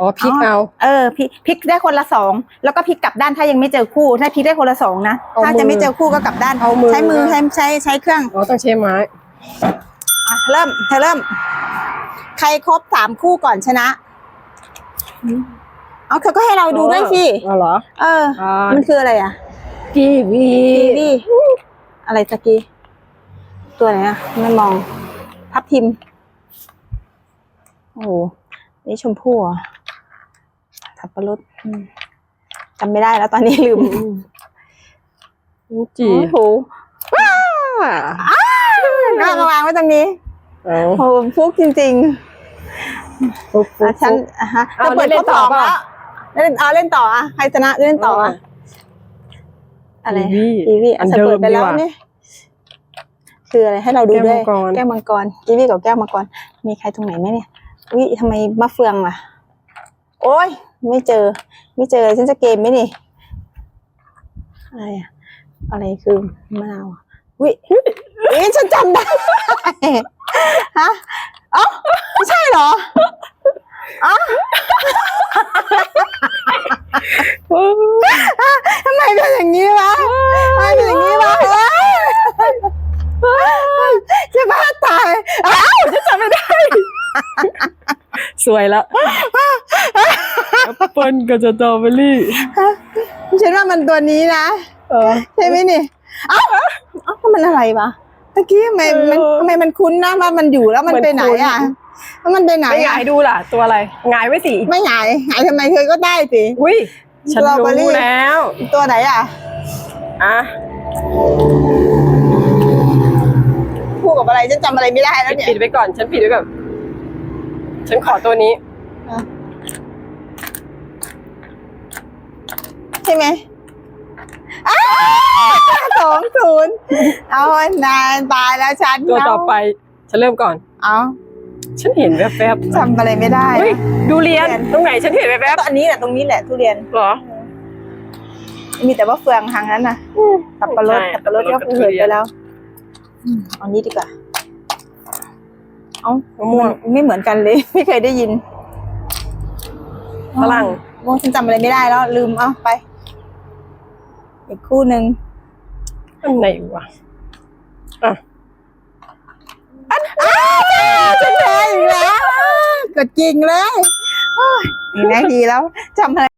อ๋อพลิกเอาเออพลิกพลิกได้คนละสองแล้วก็พลิกกลับด้านถ้ายังไม่เจอคู่ถ้าพลิกได้คนละสองนะเอาถ้ามืจะอไม่เจอคู่ก็กลับด้านเอามือ ใช้มือนะใช้ใช้ใช้เครื่องอ๋อต้องใช้ไม้ อะเริ่มเธอเริ่ม ใครครบสามคู่ก่อนชนะเอาเธอก็ให้เราดูด้วยสิอ๋อเหรอเออ อ่ามันคืออะไรอะกีวีกีวีอะไรตะกี้ตัวไหนอะไม่มอง ทับทิม โอ้โหนี่ชมพู่เหรอะ ทับปะรดอืมจำไม่ได้แล้วตอนนี้ลืมจีโอ้โหก็มาวางไว้ตรงนี้เอาโอ้โหฟุกจริงฟุกๆฟุอะกฉันฟุกอะฮะเอาจะเปิดเล่ข้อนสต่อองเปล่าแล้วเล่นเอาเล่นต่ออะใครชนะเล่นต่ออะอะไรกีวีกีวีอัอะนฉันเดิเปิมดไปดีแล้วกว่านี่คืออะไรให้เราดูด้วยแก้วมังกรแก้วมังกรกีวีกับแก้วมังกรมีใครตรงไหนไหมเนี่ยวิทำไมมะเฟืองล่ะ โอ้ย ไม่เจอ ไม่เจอฉันจะเกมไหมนี่ อะไรอะอะไรคือมะนาวอะวิวิฉันจำได้ ฮะเอ้าไม่ใช่เหรออ้าทำไมเป็นอย่างนี้วะทำไมเป็นอย่างนี้วะจะบ้าตายอ้าฉันจำไม่ได้ สวยแล้ว แอปเปิ้ลกับสตรอเบอรี่ฉันว่ามันตัวนี้นะเออใช่ไหมนี่เอ้าเอ้ามันอะไรวะตะกี้ทำไมมันเออทำไมมันคุ้นนะว่ามันอยู่แล้วมันมันไปไหนคุ้นอะแล้วมันไปไหนไม่หอะงายดูล่ะ ตัวอะไรหงายไว้สิไม่หงายหงายทำไมเธอก็ได้สิอุ้ยฉันสตรอเบอรี่รู้แล้ว ตัวไหนอะอะคู่กับอะไรฉันจำอะไรไม่ได้แล้วเนี่ยปิดไว้ก่อน ฉันปิดไว้ก่อน ฉันขอตัวนี้ ช่ไหมอ้าวสองศูนย์เอานานตายแล้วฉันตัวต่อไปฉันเริ่มก่อน เอาฉันเห็นแวบๆจำอะไรไม่ได้เฮ้ยดูเรียนตรงไหนฉันเห็นแวบก็อันนี้แหละตรงนี้แหละทุเรียนๆเหรอ มีแต่ว่าเฟืองทางนั้นน่ะสับปะรดใช่สับปะรดสับปะรดก็กับทุเห็นเรีไปยนแล้วอืมเอานี้ดีกว่าเอามะม่วงนไม่เหมือนกันเลย ไม่เคยได้ยินฝรั่งม่วงฉันจำอะไรไม่ได้แล้วลืมเอาไป อีกคู่หนึ่งอันไหนวะอะอ้าวฉันแพ้อีกแล้วกดจริงเลยโอ้ยดีนะดีแล้วจำอะไร